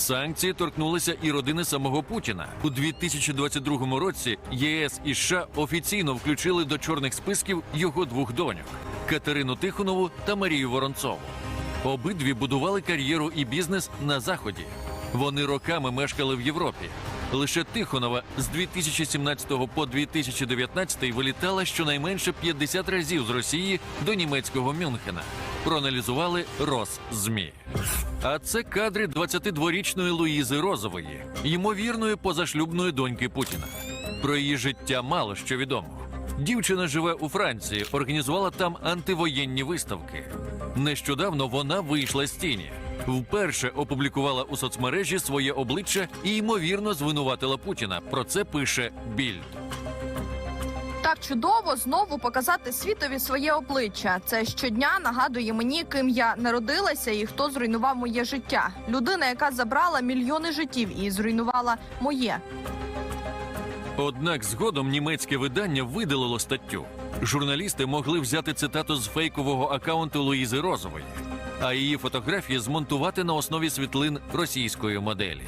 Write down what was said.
Санкції торкнулися і родини самого Путіна. У 2022 році ЄС і США офіційно включили до чорних списків його двох доньок Катерину Тихонову та Марію Воронцову. Обидві будували кар'єру і бізнес на заході. Вони роками мешкали в Європі. Лише Тихонова з 2017 по 2019 вилітала щонайменше 50 разів з Росії до німецького Мюнхена. Проаналізували Росзмі. А це кадри 22-річної Луїзи Розової, ймовірної позашлюбної доньки Путіна. Про її життя мало що відомо. Дівчина живе у Франції, організувала там антивоєнні виставки. Нещодавно вона вийшла з тіні. Вперше опублікувала у соцмережі своє обличчя і ймовірно звинуватила Путіна. Про це пише Більд. Так чудово знову показати світові своє обличчя. Це щодня нагадує мені, ким я народилася і хто зруйнував моє життя. Людина, яка забрала мільйони життів і зруйнувала моє. Однак згодом німецьке видання видалило статтю. Журналісти могли взяти цитату з фейкового акаунту Луїзи Розової, а її фотографії змонтувати на основі світлин російської моделі.